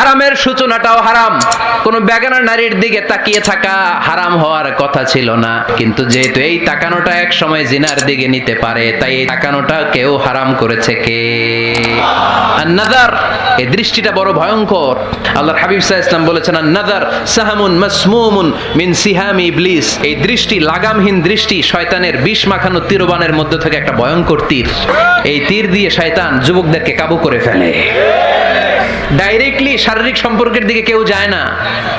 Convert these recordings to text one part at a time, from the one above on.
হারামের সূচনাটাও হারাম। কোন বেগানা নারীর দিকে তাকিয়ে থাকা হারাম হওয়ার কথা ছিল না। কিন্তু যেহেতু এই তাকানোটা এক সময় জিনার দিকে নিতে পারে, তাই এই তাকানোটা কেউ হারাম করেছে কে? নাদার এই দৃষ্টিটা বড় ভয়ঙ্কর। আল্লাহর হাবিব সাহা ইসলাম বলেছেন নাদার সাহামুন মাসমুমুন মিন সিহামি ইবলিস। এই দৃষ্টি, লাগামহীন দৃষ্টি শয়তানের বিষ মাখানো তীরবানের মধ্যে থেকে একটা ভয়ঙ্কর তীর। এই তীর দিয়ে শয়তান যুবকদেরকে কাবু করে ফেলে। ডাইরেক্টলি শারীরিক সম্পর্কের দিকে কেউ যায় না।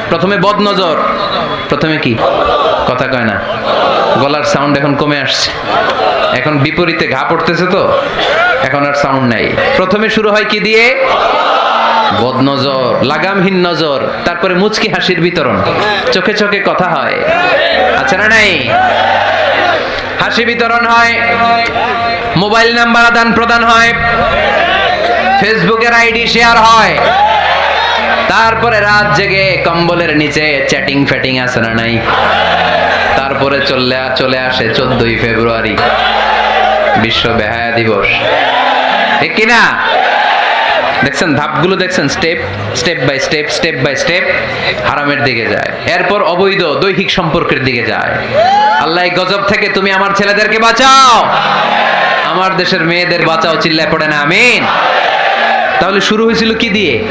প্রথমে বদনজর, প্রথমে কি? কথা কয় না। গলার সাউন্ড এখন কমে আসছে। এখন বিপরীতে ঘা পড়তেছে তো, এখন আর সাউন্ড নাই। প্রথমে শুরু হয় কি দিয়ে? বদনজর, লাগামহীন নজর, তারপরে মুচকি হাসির বিতরণ। চোখে চোখে কথা হয়। আচ্ছা না নাই? হাসি বিতরণ হয়। মোবাইল নাম্বার আদান প্রদান হয়। ফেসবুকের আইডি শেয়ার হয়। তারপরে রাত জেগে কম্বলের নিচে চ্যাটিং ফ্যাটিং আছে না নাই? তারপরে চলে চলে আসে চোদ্দই ফেব্রুয়ারি। বিশ্ব বেহায়া দিবস। ঠিক কিনা? দেখছেন, ধাপগুলো দেখছেন, step step by step step by step হারামের দিকে যায়। এরপর অবৈধ দৈহিক সম্পর্কের দিকে যায়। আল্লাহ গজব থেকে তুমি আমার ছেলেদেরকে বাঁচাও। আমার দেশের মেয়েদের বাঁচাও, চিল্লায় পড়ে না, আমিন। তাহলে শুরু হয়েছিল কি দিয়ে?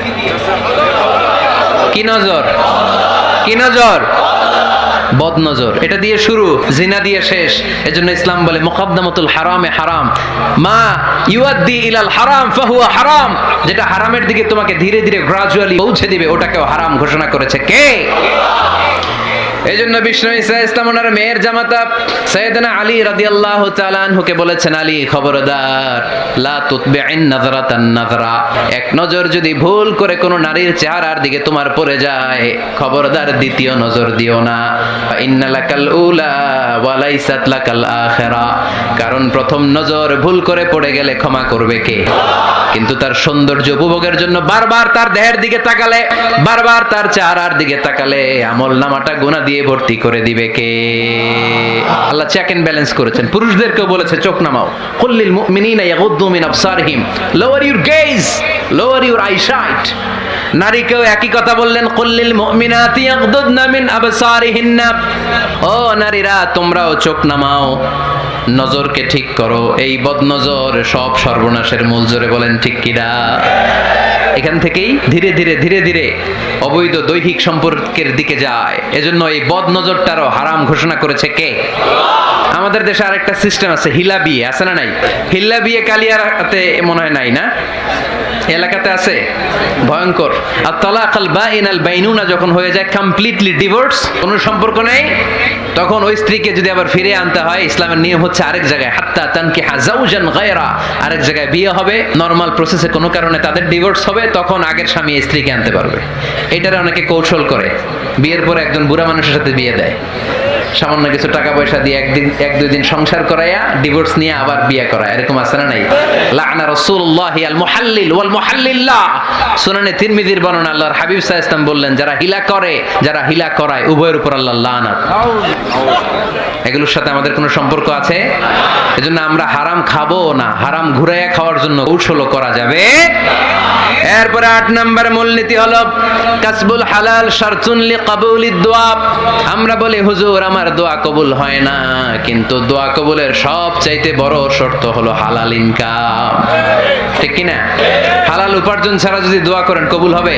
কি নজর? কি নজর? বদ নজর। এটা দিয়ে শুরু, জিনা দিয়ে শেষ। এজন্য ইসলাম বলে, মুকদ্দমাতুল হারামে হারাম। মা ইউআদ্দি ইলাল হারাম ফাহুয়া হারাম। যেটা হারামের দিকে তোমাকে ধীরে ধীরে গ্রাজুয়ালি পৌঁছে দিবে, ওটাকেও হারাম ঘোষণা করেছে কে? এই জন্য বিষ্ণু ইসা ইসলাম ওনার মেয়ের জামাতা সৈয়দনা আলী রাদিয়াল্লাহু আল্লাহ তালানহুকে বলেছেন, আলী, খবরদার, লা তুতবি'ইন নাযরাতান নাজরা এক নজর যদি ভুল করে কোনো নারীর চেহারার দিকে তোমার পড়ে যায়, খবরদার দ্বিতীয় নজর দিও না। ইন্নালাকাল উলা কারণ প্রথম নজর ভুল করে পড়ে গেলে ক্ষমা করবে কে? কিন্তু তার সৌন্দর্য উপভোগের জন্য বারবার তার দেহের দিকে তাকালে, বারবার তার চেহারার দিকে তাকালে আমল নামাটা গুণা দিয়ে ভর্তি করে দিবে কে? আল্লাহ চেক এন্ড ব্যালেন্স করেছেন। পুরুষদেরকেও বলেছে, চোখ নামাও। কুল্লিল মুমিনিনা ইয়াগুদ্দু মিন আবসারহিম। Lower your gaze lower your eyesight নারীকেও একই কথা বললেন, কুল্লিল মিন ও নারীরা, তোমরাও চোখ নামাও, নজরকে ঠিক করো। এই বদনজর সব সর্বনাশের মূল জোরে বলেন, ঠিক কিনা এখান থেকেই ধীরে ধীরে ধীরে ধীরে অবৈধ দৈহিক সম্পর্কের দিকে যায়। এজন্য এই বদ নজরটারও হারাম ঘোষণা করেছে কে? আমাদের দেশে আরেকটা সিস্টেম আছে হিলা বিয়ে আছে না নাই? হিল্লা বিয়ে কালিয়াতে মনে হয় নাই না? এলাকাতে আছে, ভয়ঙ্কর। আর তালাকাল বা ইনাল বাইনুনা যখন হয়ে যায় কমপ্লিটলি ডিভোর্স কোনো সম্পর্ক নেই। তখন ওই স্ত্রীকে যদি আবার ফিরে আনতে হয়, ইসলামের নিয়ম হচ্ছে আরেক জায়গায়, হাত্তা তানকি হাজাউজান গায়রা। আরেক জায়গায় বিয়ে হবে নর্মাল প্রসেসে কোনো কারণে তাদের ডিভোর্স হবে, তখন আগের স্বামী স্ত্রীকে আনতে পারবে। এটারে অনেকে কৌশল করে। বিয়ের পরে একজন বুড়া মানুষের সাথে বিয়ে দেয়। সামান্য কিছু টাকা পয়সা দিয়ে একদিন, এক দুই দিন সংসার করাইয়া ডিভোর্স নিয়ে আবার বিয়ে করায়। এরকম আছে না নাই? লানা রাসূলুল্লাহ আল মুহাল্লিল ওয়াল মুহাল্লিল্লাহ তিরমিজির বর্ণনা আল্লাহর হাবিব ওয়াসাল্লাম বললেন, যারা হিলা করে, যারা হিলা করায়, উভয়ের উপর আল্লাহ এগুলোর সাথে আমাদের কোনো সম্পর্ক আছে? এজন্য আমরা হারাম খাব না, হারাম ঘুরাইয়া খাওয়ার জন্য কৌশলও করা যাবে। এরপরে আট নম্বর মূলনীতি হলো, কাসবুল হালাল শারতুন লি কাবুলিদ দোয়া আমরা বলি, হুজুর, আমার দোয়া কবুল হয় না, কিন্তু দোয়া কবুলের সব চাইতে বড় শর্ত হলো হালাল ইনকাম। ঠিক কি না হালাল উপার্জন ছাড়া যদি দোয়া করেন, কবুল হবে?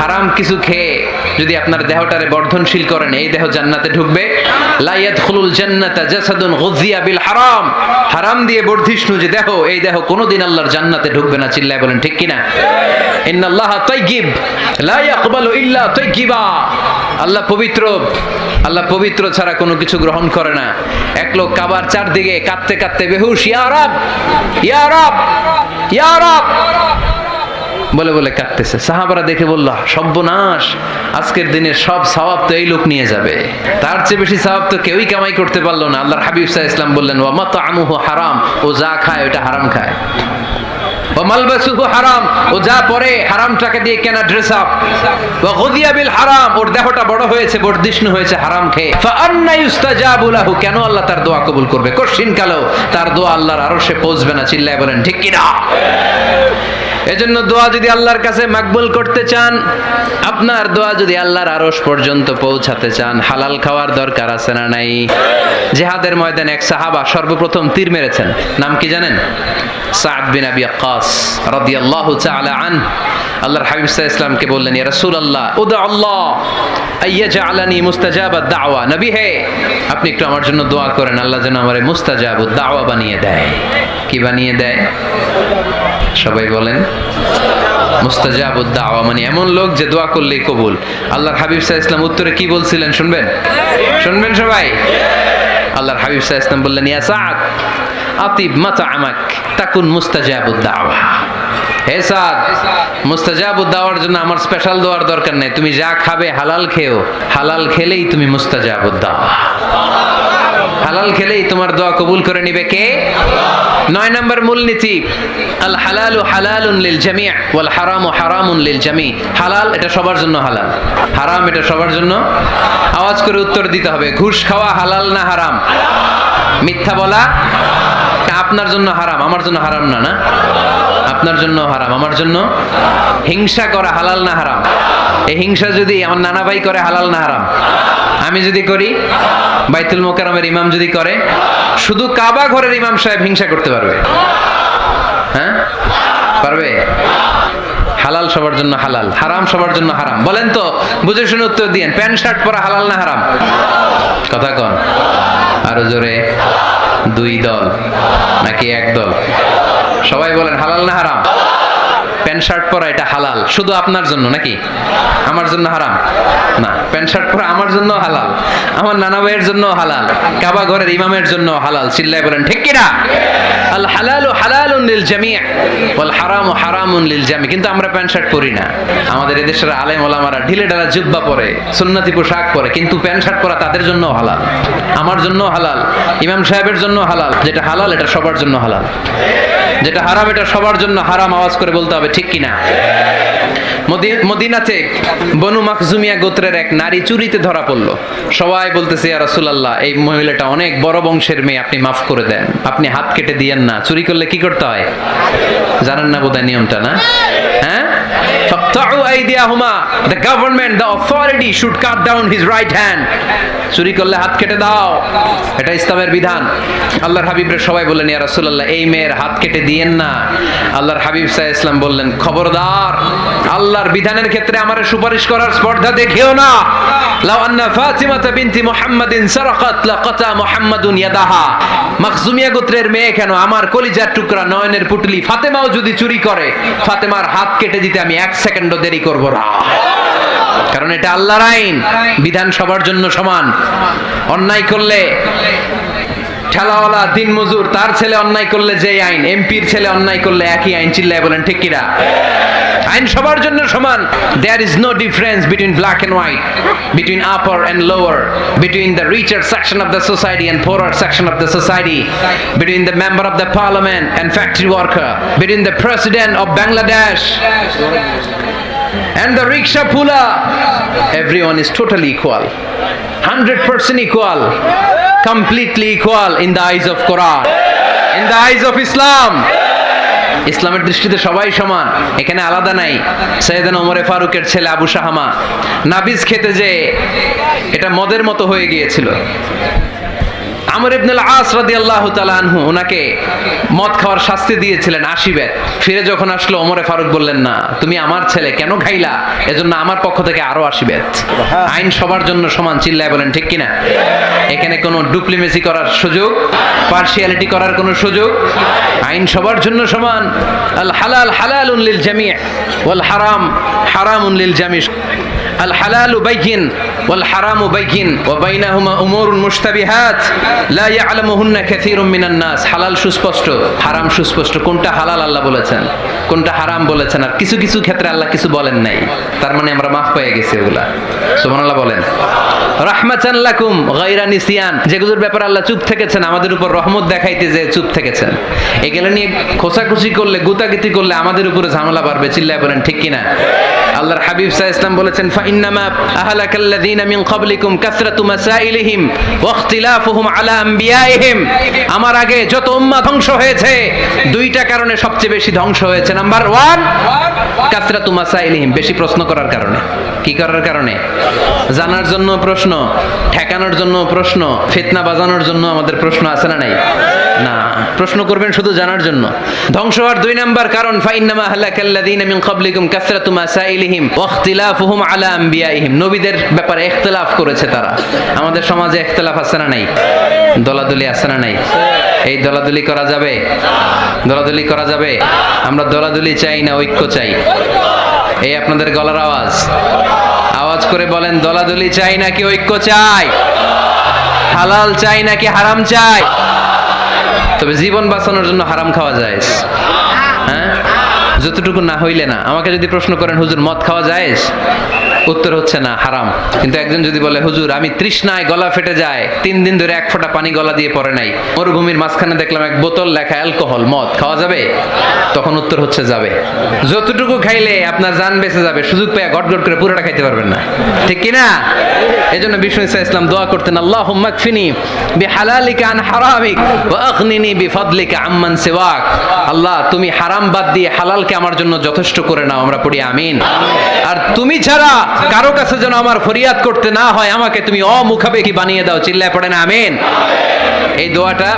হারাম কিছু খেয়ে যদি আপনার দেহটারে বর্ধনশীল করেন, এই দেহ জান্নাতে ঢুকবে? লাইয়াত খুলুল জান্নাতা জাসাদুন গুজিয়া বিল হারাম। হারাম দিয়ে বর্ধিষ্ণু যে দেহ, এই দেহ কোনোদিন আল্লাহর জান্নাতে ঢুকবে না, চিল্লায় বলেন ঠিক কিনা? ইন্নাল্লাহ তাইয়িব, লা ইয়াকবালু ইল্লা তাইয়িবা। আল্লাহ পবিত্র আল্লাহ পবিত্র ছাড়া কোনো কিছু গ্রহণ করে না। এক লোক কাবার চারদিকে কাঁদতে কাঁদতে বেহুশ ইয়ারব ইয়ারব ইয়া রাব ইয়া রাব। বলে বলে কাঁদতেছে। সাহাবারা দেখে বলল, সর্বনাশ, আজকের দিনে সব সওয়াব তো এই লোক নিয়ে যাবে। তার চেয়ে বেশি সওয়াব তো কেউই কামাই করতে পারল না। আল্লাহর হাবিব সাহ ইসলাম বললেন, ওয়া মাতআমুহু হারাম, ও যা খায় ওটা হারাম খায়। ও মালবাসুহু হারাম। ও যা পরে হারাম টাকা দিয়ে কেনা ড্রেস আপ ও গদিয়া বিল হারাম। ওর দেহটা বড় হয়েছে বর্ধিষ্ণু হয়েছে, হারাম খেয়ে। ফাআন্না ইউস্তাজাবু লাহু। কেন আল্লাহ তার দোয়া কবুল করবে? কঠিন কালো। তার দোয়া আল্লাহর আরশে পৌঁছবে না, চিল্লায় বলেন, ঠিক কি না এজন্য দোয়া যদি আল্লাহর কাছে মাকবুল করতে চান, আপনার দোয়া যদি আল্লাহর আরশ পর্যন্ত পৌঁছাতে চান, হালাল খাওয়ার দরকার আছে না নাই? জেহাদের ময়দানে এক সাহাবা সর্বপ্রথম তীর মেরেছেন। নাম কি জানেন? সাদ বিন আবি আক্কাস রাদিয়াল্লাহু তাআলা আন আল্লাহর হাবিব সাল্লাল্লাহু ইসলামকে বললেন, ইয়া রাসূলুল্লাহ উদা আল্লাহ আইয়াজআলানি মুস্তাজাবাদ দাওয়া। নবী হে, আপনি একটু আমার জন্য দোয়া করেন, আল্লাহ যেন আমারে মুস্তাজাবুদ দাওয়া বানিয়ে দেয়। কি বানিয়ে দেয়? সবাই বলেন মুস্তাজাবুদ মানে এমন লোক যে দোয়া করলেই কবুল। আল্লাহর হাবিব সাহা ইসলাম উত্তরে কি বলছিলেন শুনবেন? শুনবেন সবাই? আল্লাহর হাবিব সাহা ইসলাম বললেন, ইয়া সাদ, আতিব মাতা আমাক, তাকুন মুস্তাজাবুদ দাওয়া হে সাদ মুস্তাজাবুদ দাওয়ার জন্য আমার স্পেশাল দোয়ার দরকার নেই। তুমি যা খাবে হালাল খেও। হালাল খেলেই তুমি হালাল খেলেই তোমার দোয়া কবুল করে নিবে কে? নয় নম্বর হালাল এটা সবার জন্য হালাল, হারাম এটা সবার জন্য। আওয়াজ করে উত্তর দিতে হবে, ঘুষ খাওয়া হালাল না হারাম? মিথ্যা বলা আপনার জন্য হারাম, আমার জন্য হারাম না না? আপনার জন্য হারাম, আমার জন্য হিংসা করা হালাল না হারাম? এই হিংসা যদি আমার নানা ভাই করে, হালাল না হারাম? আমি যদি করি, বাইতুল মোকারমের ইমাম যদি করে, শুধু কাবা ঘরের ইমাম সাহেব হিংসা করতে পারবে? হ্যাঁ? পারবে? হালাল সবার জন্য হালাল, হারাম সবার জন্য হারাম। বলেন তো, বুঝে শুনে উত্তর দিয়েন, প্যান্ট শার্ট পরা হালাল না হারাম? কথা কন। আরও জোরে। দুই দল, নাকি এক দল? সবাই বলেন, হালাল না হারাম? প্যান্ট শার্ট পরা এটা হালাল। শুধু আপনার জন্য নাকি? আমার জন্য হারাম? না, প্যান্ট শার্ট পরা আমার জন্য হালাল। আমার নানা ভাইয়ের জন্য হালাল, কাবা ঘরের ইমামের জন্য হালাল, চিল্লায় বলেন, ঠিক কিনা? আল হালালু হালালুন লিল জামি' হারামু হারামুন লিল জামি' কিন্তু আমরা প্যান্ট শার্ট পরি না। আমাদের এদেশের আলেম ওলামারা ঢিলে ঢালা জুব্বা পরে পোশাক পরে, কিন্তু প্যান্ট শার্ট পরা তাদের জন্য হালাল, আমার জন্য হালাল, ইমাম সাহেবের জন্য হালাল, যেটা হালাল এটা সবার জন্য হালাল। যেটা হারাম এটা সবার জন্য হারাম আওয়াজ করে বলতে হবে, ঠিক কিনা? মদি- মদিনাতে বনু মাকজুমিয়া গোত্রের এক নারী চুরিতে ধরা পড়ল। সবাই বলতেছে, ইয়া এই মহিলাটা অনেক বড় বংশের মেয়ে, আপনি মাফ করে দেন। আপনি হাত কেটে দিয়েন না। চুরি করলে কি করতে হয়? জানেন না বোধহয় নিয়মটা, না? হ্যাঁ? The government the authority should cut down his right hand চুরি করলে হাত কেটে দাও। এটা ইসলামের বিধান। আল্লাহর হাবিবরে সবাই বললেন, ইয়া রাসূলুল্লাহ, এই মেয়ের হাত কেটে দিয়েন না। আল্লাহর হাবিব সাহেব ইসলাম বললেন, খবরদার, আল্লাহর বিধানের ক্ষেত্রে আমার সুপারিশ করার স্পর্ধা দেখিও না। লাউ আন্না ফাতিমাতা বিনতি মুহাম্মাদিন সারাকাত, লাকাতা মুহাম্মাদুন ইয়াদাহা। মাখজুমিয়া গোত্রের মেয়ে কেন? আমার কলিজার টুকরা নয়নের পুটলি ফাতেমাও যদি চুরি করে, ফাতেমার হাত কেটে দিতে আমি এক সেকেন্ডও দেরি করব না। কারণ এটা আল্লাহর আইন। বিধানসভার জন্য সমান। অন্যায় করলে ঠেলাওয়ালা দিন মজুর তার ছেলে অন্যায় করলে যে আইন এমপির ছেলে অন্যায় করলে একই আইন চিল্লায় বলেন ঠিক কিনা আইন সবার জন্য সমান there is no difference between black and white between upper and lower between the richer section of the society and poorer section of the society between the member of the parliament and factory worker between the president of bangladesh and the rickshaw puller everyone is totally equal 100% equal completely equal in the eyes of quran, in the eyes of islam. ইসলামের দৃষ্টিতে সবাই সমান, এখানে আলাদা নাই। সৈয়দান ওমরে ফারুকের ছেলে আবু শাহামা নাবিজ খেতে যে এটা মদের মতো হয়ে গিয়েছিল। আমর ইবনুল আস রাদিয়াল্লাহু তাআলা আনহু ওনাকে মদ খাওয়ার শাস্তি দিয়েছিলেন আশি বেত ফিরে যখন আসলো ওমরে ফারুক বললেন না তুমি আমার ছেলে কেন খাইলা? এজন্য আমার পক্ষ থেকে আরও আশি বেত আইন সবার জন্য সমান চিল্লায় বলেন ঠিক কিনা? এখানে কোনো ডুপ্লিমেসি করার সুযোগ পার্সিয়ালিটি করার কোনো সুযোগ আইন সবার জন্য সমান। আল হালাল হালালুন লিল জামি' ওয়াল হারাম হারামুন লিল জামি' والحرام بين وبينهما امور مشتبهات لا يعلمهن كثير من الناس حلال নাস। হালাল সুস্পষ্ট, হারাম সুস্পষ্ট, কোনটা হালাল আল্লাহ বলেছেন, কোনটা হারাম বলেছেন, আর কিছু কিছু ক্ষেত্রে আল্লাহ কিছু বলেন নাই। তার মানে আমরা মাফ পেয়ে গেছি এগুলা। সুবহানাল্লাহ বলেন। রাহমাতান লাকুম গায়রা নিসিয়ান। যেগুলোর ব্যাপারে আল্লাহ চুপ থেকেছেন, আমাদের উপর রহমত দেখাইতে যে চুপ থেকেছেন। এগুলো নিয়ে খোসাখুসি করলে, গুতাগুতি করলে আমাদের উপরে ঝামেলা বাড়বে, চিল্লায় বলেন ঠিক কিনা? আল্লাহর হাবিব সাহা ইসলাম বলেছেন ফাইন্নামা আহলাকাল্লাদিন আমার আগে যত উম্মাহ ধ্বংস হয়েছে, দুইটা কারণে সবচেয়ে বেশি ধ্বংস হয়েছে। নাম্বার ওয়ান কাসরাতু মাসাইলিহিম বেশি প্রশ্ন করার কারণে। কি করার কারণে? জানার জন্য প্রশ্ন, ঠেকানোর জন্য প্রশ্ন, ফিতনা বাজানোর জন্য আমাদের প্রশ্ন আছে না নাই? না, প্রশ্ন করবেন শুধু জানার জন্য। ধ্বংস হওয়ার দুই নাম্বার কারণ, ফাইন্নামা হালাকাল্লাযীনা মিন ক্বাবলিকুম কাসরাতু মাসাইলিহিম ওয়া ইখতিলাফুহুম আলা আম্বিয়াইহিম নবীদের ব্যাপারে ইখতিলাফ করেছে তারা। আমাদের সমাজে ইখতিলাফ আছে না নাই? দলাদলি আছে না নাই? এই দলাদলি করা যাবে? দলাদলি করা যাবে? আমরা দলাদলি চাই না, ঐক্য চাই। এই আপনাদের গলার আওয়াজ। আওয়াজ করে বলেন, দলাদলি চাই নাকি ঐক্য চাই? হালাল চাই নাকি হারাম চাই? তবে জীবন বাঁচানোর জন্য হারাম খাওয়া যায়। হ্যাঁ? যতটুকু না হইলে না। আমাকে যদি প্রশ্ন করেন, হুজুর, মদ খাওয়া যায়? উত্তর হচ্ছে না, হারাম। কিন্তু একজন যদি বলে, হুজুর, আমি তৃষ্ণায় গলা ফেটে যায়, তিন দিন ধরে এক ফোঁটা পানি গলা দিয়ে পড়ে নাই, মরুভূমির মাঝখানে দেখলাম এক বোতল লেখা অ্যালকোহল, মদ, খাওয়া যাবে? তখন উত্তর হচ্ছে যাবে। যতটুকু খাইলে আপনার জান বেঁচে যাবে, সুযোগ পেয়ে গট গট করে পুরোটা খাইতে পারবেন না। ঠিক কিনা? এই জন্য বিষ্ণু ইসা ইসলাম দোয়া করতেন আল্লাহ মাকফিনি বি হালালিকা আন হারামিক ওয়া আগনিনি বি ফাদলিকা আম্মান সিওয়াক। আল্লাহ, তুমি হারাম বাদ দিয়ে হালালকে আমার জন্য যথেষ্ট করে নাও, আমরা পড়ি আমিন। আর তুমি ছাড়া কারও কাছে যেন আমার ফরিয়াদ করতে না হয় আমাকে তুমি অমুখাবেকি বানিয়ে দাও চিল্লায় পড়েন আমিন। এই দোয়াটা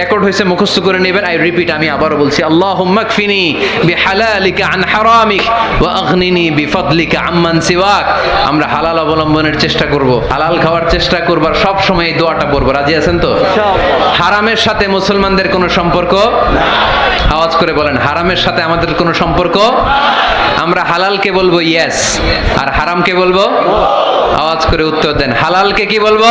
রেকর্ড হয়েছে মুখস্থ করে নেবেন আই রিপিট আমি আবারও বলছি আল্লাহ মাকফিনি বি হালালিকা আন হারামিক ওয়া আগনিনি বি ফাদলিকা আম্মান সিওয়াক। আমরা হালাল অবলম্বনের চেষ্টা করব হালাল খাওয়ার চেষ্টা করব আর সব সময় এই দোয়াটা পড়ব। রাজি আছেন তো? হারামের সাথে মুসলমানদের কোনো সম্পর্ক? আওয়াজ করে বলেন হারামের সাথে আমাদের কোনো সম্পর্ক? আমরা হালালকে বলব ইয়েস আর হারামকে বলব? আওয়াজ করে উত্তর দেন। হালালকে কি বলব?